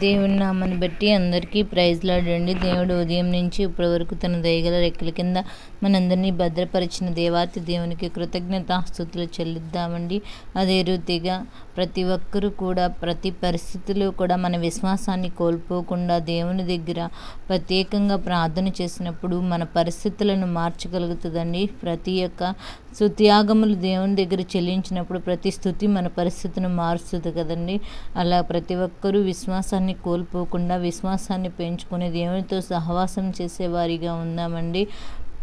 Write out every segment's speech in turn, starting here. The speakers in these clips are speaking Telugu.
దేవుని నామాన్ని బట్టి అందరికీ ప్రైజ్ లాడండి దేవుడు ఉదయం నుంచి ఇప్పటి వరకు తన దయగల రెక్కల కింద మనందరినీ భద్రపరిచిన దేవాతి దేవునికి కృతజ్ఞతాస్థుతులు చెల్లిద్దామండి. అదే రీతిగా ప్రతి ఒక్కరూ కూడా ప్రతి పరిస్థితిలో కూడా మన విశ్వాసాన్ని కోల్పోకుండా దేవుని దగ్గర ప్రత్యేకంగా ప్రార్థన చేసినప్పుడు మన పరిస్థితులను మార్చగలుగుతుందండి. ప్రతి ఒక్క స్తుత్యాగములు దేవుని దగ్గర చెల్లించినప్పుడు ప్రతి స్థుతి మన పరిస్థితిని మారుస్తుంది కదండి. అలా ప్రతి ఒక్కరూ విశ్వాసాన్ని కోల్పోకుండా విశ్వాసాన్ని పెంచుకొని దేవునితో సహవాసం చేసేవారిగా ఉందామండి.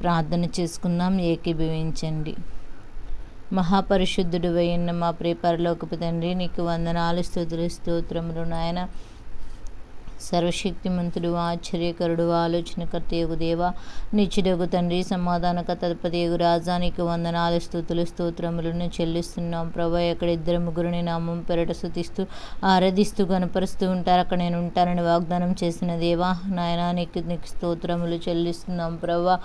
ప్రార్థన చేసుకుందాం ఏకీభవించండి. మహాపరిశుద్ధుడు అయిన మా ప్రియపరలోకపు తండ్రి నీకు వందనాలు స్థుతులు స్తోత్రములు నాయన. సర్వశక్తిమంతుడు ఆశ్చర్యకరుడు ఆలోచనకర్త యగు దేవ నిచ్చుడగు తండ్రి సమాధానకర్త యగు రాజానికి వందనాలు స్థుతులు స్తోత్రములను చెల్లిస్తున్నాం. ప్రభా ఎక్కడ ఇద్దరు ముగ్గురిని నామం పెరట శుతిస్తూ ఆరాధిస్తూ కనపరుస్తూ ఉంటారు అక్కడ నేను ఉంటానని వాగ్దానం చేసిన దేవా నాయన నీకు నీకు స్తోత్రములు చెల్లిస్తున్నాం. ప్రభా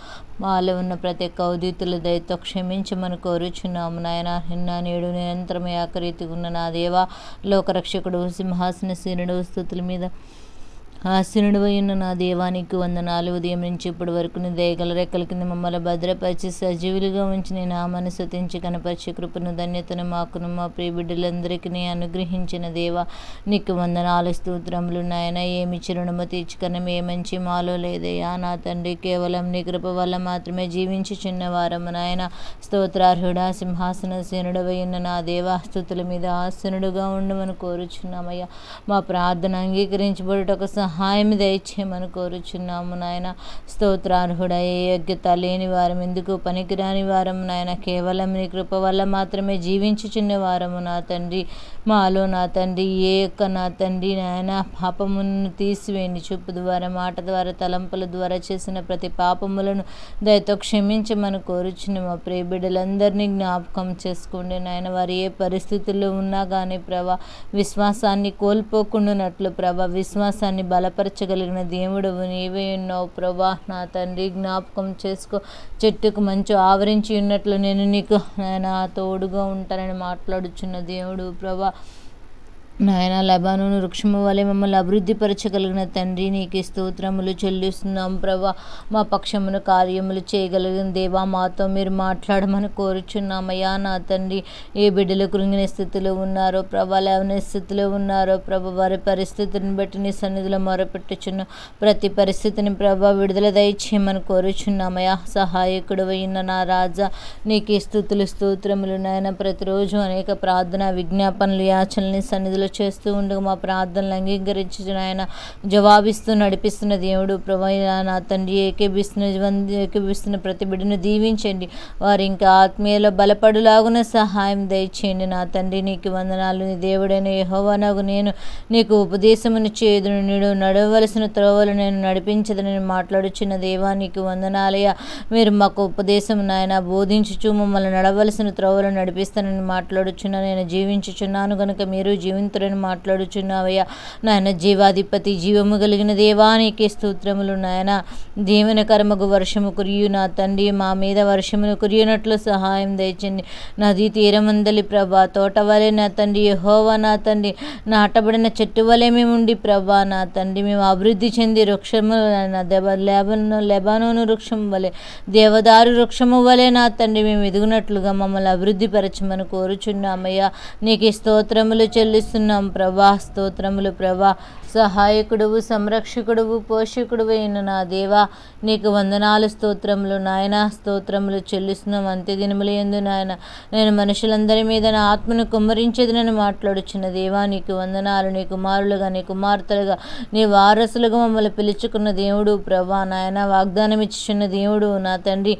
మాలో ఉన్న ప్రతి ఒక్క ఉదితుల దయతో క్షమించమని కోరుచున్నాము. నాయన నిన్న నేడు నిరంతరం ఆకరీతిగా ఉన్న నా దేవా లోకరక్షకుడు సింహాసన సీనుడు స్థుతుల మీద ఆశీనుడు ఉన్న నా దేవానికి వందనాలు. ఉదయం నుంచి ఇప్పటి వరకు నీ దయగల రెక్కల కింద మమ్మల్ని భద్రపరిచి సజీవులుగా ఉంచి నేను నామాన్ని శృతించి కనపరిచే కృపను ధన్యతను మాకును మా ప్రియ బిడ్డలందరికీ నీ అనుగ్రహించిన దేవా నీకు వందనాలు స్తోత్రములు నాయన. ఏమి చిరుణమ తీర్చుకనం ఏ మంచి మాలో లేదయ్యా. నా తండ్రి కేవలం నీ కృప వల్ల మాత్రమే జీవించి చిన్నవారము నాయన. స్తోత్రార్హుడా సింహాసన సేనుడవై ఉన్న నా దేవా స్థుతుల మీద ఆసనుడుగా ఉండమని కోరుచున్నామయ్యా. మా ప్రార్థన అంగీకరించబడుటకు సహాయం దయచేయమని కోరుచున్నాము నాయన. స్తోత్రార్హుడ ఏ యోగ్యత లేని వారం ఎందుకు పనికిరాని వారం నాయన. కేవలం నీ కృప వల్ల మాత్రమే జీవించుచున్న వారము నా తండ్రి. మాలో నా తండ్రి ఏ యొక్క నా తండ్రి నాయన. పాపమును తీసివేయండి. చూపు ద్వారా మాట ద్వారా తలంపుల ద్వారా చేసిన ప్రతి పాపములను దయతో క్షమించమని కోరుచుని మా ప్రియ బిడ్డలందరినీ జ్ఞాపకం చేసుకోండి నాయన. వారు ఏ పరిస్థితుల్లో ఉన్నా కానీ ప్రభా విశ్వాసాన్ని కోల్పోకుండానట్లు ప్రభా విశ్వాసాన్ని బలపరచగలిగిన దేవుడు నీవే ఉన్నావు. ప్రభా నా తండ్రి జ్ఞాపకం చేసుకో. చెట్టుకు మంచు ఆవరించి ఉన్నట్లు నేను నీకు నా తోడుగా ఉంటానని మాట్లాడుచున్న దేవుడు. ప్రభా నాయన లబాను వృక్షము వలె మమ్మల్ని అభివృద్ధిపరచగలిగిన తండ్రి నీకు స్తోత్రములు చెల్లిస్తున్నాం ప్రభా. మా పక్షమును కార్యములు చేయగలిగిన దేవా మాతో మీరు మాట్లాడమని కోరుచున్నామయ్యా. నా తండ్రి ఏ బిడ్డలు కృంగిన స్థితిలో ఉన్నారో ప్రభా లేవని స్థితిలో ఉన్నారో ప్రభ వారి పరిస్థితిని బట్టి నీ సన్నిధిలో మొరపెట్టుచున్న ప్రతి పరిస్థితిని ప్రభా విడుదల దయచేయమని కోరుచున్నామయ్యా. సహాయకుడు అయిన నా రాజా నీకు స్థుతులు స్తోత్రములు నాయన. ప్రతిరోజు అనేక ప్రార్థన విజ్ఞాపనలు యాచనని సన్నిధిలో చేస్తూ ఉండగా మా ప్రార్థనలు అంగీకరించి ఆయన జవాబిస్తూ నడిపిస్తున్న దేవుడు ప్రభా నా తండ్రి ఏకేపిస్తున్న ఏకేపిస్తున్న ప్రతి బిడ్డను దీవించండి. వారు ఇంకా ఆత్మీయలో బలపడులాగున సహాయం దయచేయండి. నా తండ్రి నీకు వందనాలు. నీ దేవుడైన యహోవనకు నేను నీకు ఉపదేశమును చేదును నీడు నడవలసిన త్రోవలు నేను నడిపించదని మాట్లాడుచున్న దేవా నీకు వందనాలయ మీరు మాకు ఉపదేశం నాయన బోధించుచు మమ్మల్ని నడవలసిన త్రోవలు నడిపిస్తానని మాట్లాడుచున్న నేను జీవించుచున్నాను. కనుక మీరు జీవింతురని మాట్లాడుచున్నావయ్యా. నాయన జీవాధిపతి జీవము కలిగిన దేవానికి స్తోత్రములు నాయన. దీవెన కర్మకు వర్షము కురియు నా తండ్రి మా మీద వర్షమును కురియునట్లు సహాయం దయచండి. నది తీరమందలి ప్రభా తోట వలె నా తండ్రి యహోవా నా తండ్రి. నాటబడిన చెట్టు వలె మేము ఉండి ప్రభా నా తండ్రి. మేము అభివృద్ధి చెంది వృక్షము నా దెబ లెబను లెబానోను వృక్షం వలె దేవదారు వృక్షము వలె నా తండ్రి. మేము ఎదుగునట్లుగా మమ్మల్ని అభివృద్ధి పరచమని కోరుచున్నామయ్యా. నీకు స్తోత్రములు చెల్లిస్తున్నాం. ప్రభా స్తోత్రములు ప్రభా. సహాయకుడువు సంరక్షకుడువు పోషకుడు అయిన నా దేవా నీకు వందనాలు స్తోత్రములు నాయన. స్తోత్రములు చెల్లిస్తున్నాం అంత్య దినములు ఎందు నాయన. నేను మనుషులందరి మీద నా ఆత్మను కుమ్మరించేదినని మాట్లాడుచున్న దేవా నీకు వందనాలు నీ కుమారులుగా నీ కుమార్తెలుగా నీ వారసులుగా మమ్మల్ని పిలుచుకున్న దేవుడు ప్రభా నాయన. వాగ్దానం ఇచ్చుచున్న దేవుడు నా తండ్రి.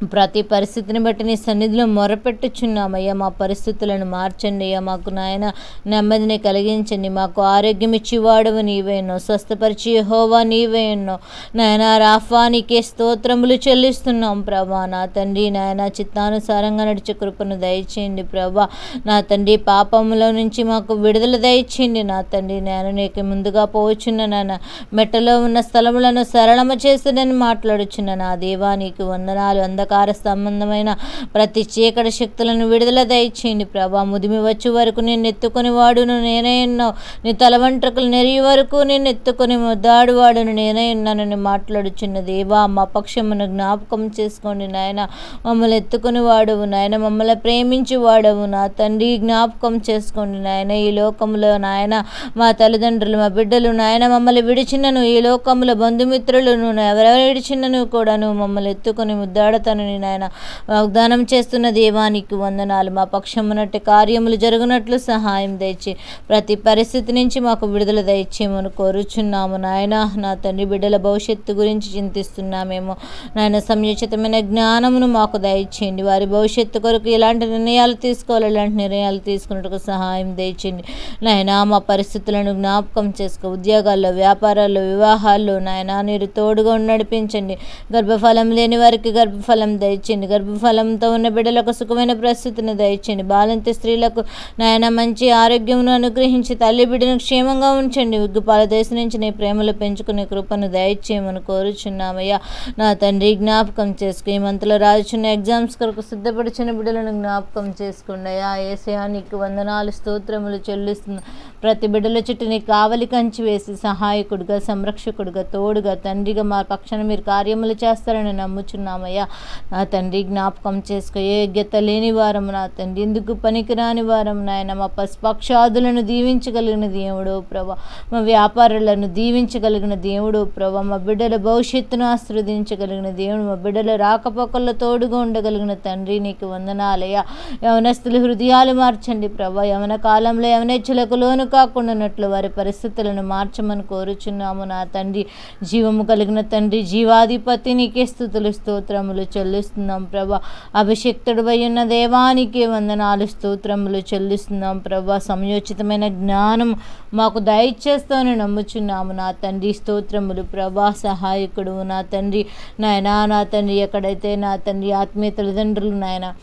ప్రతి పరిస్థితిని బట్టి నీ సన్నిధిలో మొరపెట్టుచున్నామయ్యా. మా పరిస్థితులను మార్చండి అయ్యా. మాకు నాయన నెమ్మదిని కలిగించండి. మాకు ఆరోగ్యం ఇచ్చేవాడవు నీవేనో స్వస్థపరిచి హోవా నీవేనో నాయన రాఫానికే స్తోత్రములు చెల్లిస్తున్నాం ప్రభా. నా తండ్రి నాయన చిత్తానుసారంగా నడిచే కృపను దయచేయండి ప్రభా. నా తండ్రి పాపముల నుంచి మాకు విడుదల దయచేయండి. నా తండ్రి నేను నీకు ముందుగా పోవచ్చున్న నాన్న మెట్టలో ఉన్న స్థలములను సరళమ చేస్తుందని మాట్లాడుచున్న నా దేవా నీకు వందనాలు అందక అంధకార సంబంధమైన ప్రతి చీకటి శక్తులను విడుదల దయచేయండి. ప్రభా ముదిమి వచ్చే వరకు నేను ఎత్తుకొని వాడును. నేనే ఉన్నావు నీ తల వెంట్రుకలు నెరిగి వరకు నేను ఎత్తుకొని ముద్దాడు వాడును నేనే ఉన్నానని మాట్లాడుచున్న దేవా మా పక్షమును జ్ఞాపకం చేసుకోండి నాయన. మమ్మల్ని ఎత్తుకొని వాడవు నాయన. మమ్మల్ని ప్రేమించి వాడవు నా తండ్రి. జ్ఞాపకం చేసుకోండి నాయన. ఈ లోకంలో నాయన మా తల్లిదండ్రులు మా బిడ్డలు నాయన మమ్మల్ని విడిచినను. ఈ లోకంలో బంధుమిత్రులను ఎవరెవరు విడిచినను కూడాను మమ్మల్ని ఎత్తుకుని ముద్దాడతను. ముద్దాడతానని నాయన. వాగ్దానం చేస్తున్న దేవానికి వందనాలు. మా పక్షమునట్టు కార్యములు జరుగునట్లు సహాయం దయచి ప్రతి పరిస్థితి నుంచి మాకు విడుదల దయచేయమని కోరుచున్నాము. నాయన నా తండ్రి బిడ్డల భవిష్యత్తు గురించి చింతిస్తున్నామేమో. నాయన సంయోచితమైన జ్ఞానమును మాకు దయచేయండి. వారి భవిష్యత్తు కొరకు ఎలాంటి నిర్ణయాలు తీసుకోవాలి ఎలాంటి నిర్ణయాలు తీసుకున్నట్టుకు సహాయం దయచేయండి. నాయన మా పరిస్థితులను జ్ఞాపకం చేసుకో. ఉద్యోగాల్లో వ్యాపారాల్లో వివాహాల్లో నాయన మీరు తోడుగా నడిపించండి. గర్భఫలం లేని వారికి గర్భఫలం దయచేయండి. గర్భఫలంతో ఉన్న బిడ్డలకు సుఖమైన ప్రస్తుతిని దయచేయండి. బాలంతి స్త్రీలకు నాయన మంచి ఆరోగ్యమును అనుగ్రహించి తల్లి బిడ్డను క్షేమంగా ఉంచండి. ఉగ్గుపాల దేశం నుంచి నీ ప్రేమలో పెంచుకునే కృపను దయచేయమని కోరుచున్నామయ్యా. నా తండ్రి జ్ఞాపకం చేసుకుని ఈ మంత్లో రాజుచున్న ఎగ్జామ్స్ కొరకు సిద్ధపడిచిన బిడ్డలను జ్ఞాపకం చేసుకోండి అయ్యా. ఏసయా నీకు వందనాలు స్తోత్రములు చెల్లిస్తుంది ప్రతి బిడ్డల చుట్టూ నీ కావలి కంచి వేసి సహాయకుడిగా సంరక్షకుడిగా తోడుగా తండ్రిగా మా పక్షాన మీరు కార్యములు చేస్తారని నమ్ముచున్నామయ్యా. నా తండ్రి జ్ఞాపకం చేసుకో యోగ్యత లేని వారం నా తండ్రి ఎందుకు పనికిరాని వారం నాయన మా పశుపక్షాదులను దీవించగలిగిన దేవుడు ప్రభా మా వ్యాపారులను దీవించగలిగిన దేవుడు ప్రభా మా బిడ్డల భవిష్యత్తును ఆస్వాదించగలిగిన దేవుడు మా బిడ్డల రాకపోకల్లో తోడుగా ఉండగలిగిన తండ్రి నీకు వందనాలయ్యా. యవనస్తుల హృదయాలు మార్చండి ప్రభా యవన కాలంలో యవనేచ్చులకు లోను కాకుండానట్లు వారి పరిస్థితులను మార్చమని కోరుచున్నాము నా తండ్రి. జీవము కలిగిన తండ్రి జీవాధిపతి నీకే స్థుతులు స్తోత్రములు చెల్లిస్తున్నాం ప్రభా. అభిషక్తుడు ఉన్న దేవానికి వందనాలు స్తోత్రములు చెల్లిస్తున్నాం ప్రభా. సమయోచితమైన జ్ఞానం మాకు దయచేస్తామని నమ్ముచున్నాము నా తండ్రి. స్తోత్రములు ప్రభా. సహాయకుడు నా తండ్రి. నాయనా నా తండ్రి ఎక్కడైతే నా తండ్రి ఆత్మీయ తల్లిదండ్రులు నాయన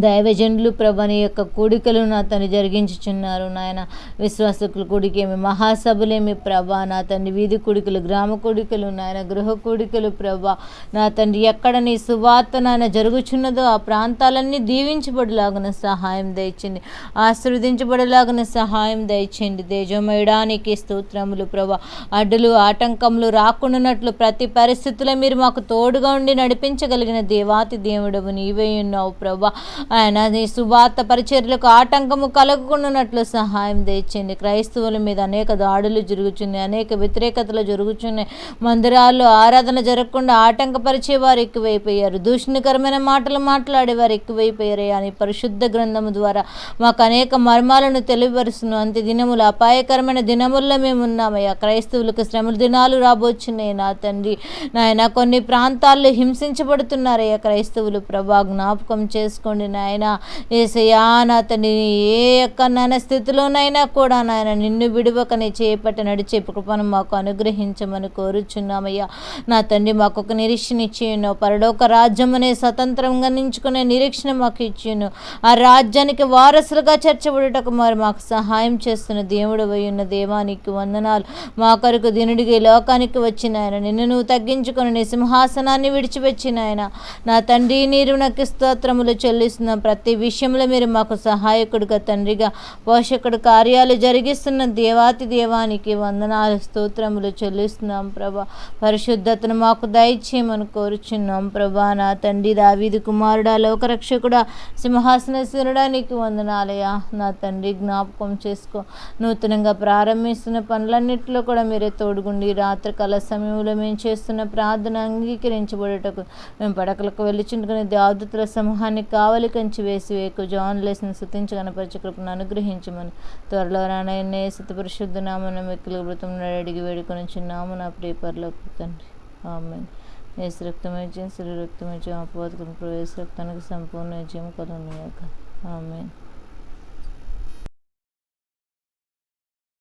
దైవజనులు ప్రభని యొక్క కూడికలు నా తను జరిగించుచున్నారు. నాయన విశ్వాసకుల కూడికేమి మహాసభలేమి ప్రభా నా తండ్రి వీధి కూడికలు గ్రామ కూడికలు నాయన గృహ కూడికలు ప్రభా నా తండ్రి ఎక్కడ నీ సువార్త నాయన జరుగుచున్నదో ఆ ప్రాంతాలన్నీ దీవించబడిలాగున సహాయం దయచండి. ఆశీర్వదించబడేలాగున సహాయం దయచండి. తేజమయడానికి స్తోత్రములు ప్రభా. అడ్డులు ఆటంకములు రాకుండానట్లు ప్రతి పరిస్థితుల్లో మీరు మాకు తోడుగా ఉండి నడిపించగలిగిన దేవాతి దేవుడవు నీవే ఉన్నావు ప్రభా. ఆయన నీ సువార్త పరిచర్లకు ఆటంకము కలగకుండానట్లు సహాయం తెచ్చింది. క్రైస్తవుల మీద అనేక దాడులు జరుగుతున్నాయి అనేక వ్యతిరేకతలు జరుగుతున్నాయి మందిరాల్లో ఆరాధన జరగకుండా ఆటంకపరిచే వారు ఎక్కువైపోయారు. దూషణకరమైన మాటలు మాట్లాడేవారు ఎక్కువైపోయారు అని పరిశుద్ధ గ్రంథము ద్వారా మాకు అనేక మర్మాలను తెలియపరుస్తున్నాం అంతే దినములు అపాయకరమైన దినముల్లో మేము ఉన్నామయ్యా. క్రైస్తవులకు శ్రమల దినాలు రాబోచున్నాయి నా తండ్రి. నాయన కొన్ని ప్రాంతాల్లో హింసించబడుతున్నారయ్యా. క్రైస్తవులు ప్రభా జ్ఞాపకం చేసుకోండి. నాయన. ఏసయ్యా తండ్రి ఏ యొక్క నాయన స్థితిలోనైనా కూడా నాయన నిన్ను విడువకని చేపట్టి నడిచే కృపను మాకు అనుగ్రహించమని కోరుచున్నామయ్యా. నా తండ్రి మాకు ఒక నిరీక్షణ ఇచ్చేయను. పరలోక రాజ్యం అనే స్వతంత్రంగా నించుకునే నిరీక్షణ మాకు ఇచ్చాను ఆ రాజ్యానికి వారసులుగా చేర్చబడుటకు మరి మాకు సహాయం చేస్తున్న దేవుడు ఉన్న దేవానికి వందనాలు. మా కొరకు దీనుడికి ఈ లోకానికి వచ్చిన ఆయన నిన్ను నువ్వు తగ్గించుకుని నీ సింహాసనాన్ని విడిచిపెచ్చిన ఆయన నా తండ్రి నీరు నాకు స్తోత్రములు చెల్లిస్తున్న. ప్రతి విషయంలో మీరు మాకు సహాయకుడిగా తండ్రిగా పోషకుడు కార్యాలు జరిగిస్తున్న దేవాతి దేవానికి వందనాలు స్తోత్రములు చెల్లిస్తున్నాం ప్రభా. పరిశుద్ధతను మాకు దయచేయమని కోరుచున్నాం ప్రభా. నా తండ్రి దావీది కుమారుడా లోకరక్షకుడా సింహాసనశీరుడా నీకు వందనాలయా నా తండ్రి జ్ఞాపకం చేసుకో. నూతనంగా ప్రారంభిస్తున్న పనులన్నింటిలో కూడా మీరే తోడుగుండి రాత్రికాల సమయంలో మేము చేస్తున్న ప్రార్థన అంగీకరించబడటకు మేము పడకలకు వెళ్ళిచుండుకుని దేవదతుల సమూహానికి కావాలి కంచి వేసి వేకు జాన్ లేసిన శుతించి కనపరిచే కృపను అనుగ్రహించమని. త్వరలో రానయనే సత పరిశుద్ధ నామన మెక్కులు వృతం అడిగి వేడుకొని చిన్నాము నా ప్రియపరలో తండ్రి. ఆమె ఏసు రక్తమేజ్యం శ్రీ రక్తమేజ్యం అపవాదకుని ప్రవేశ రక్తానికి సంపూర్ణ విజయం కలుగును ఆమె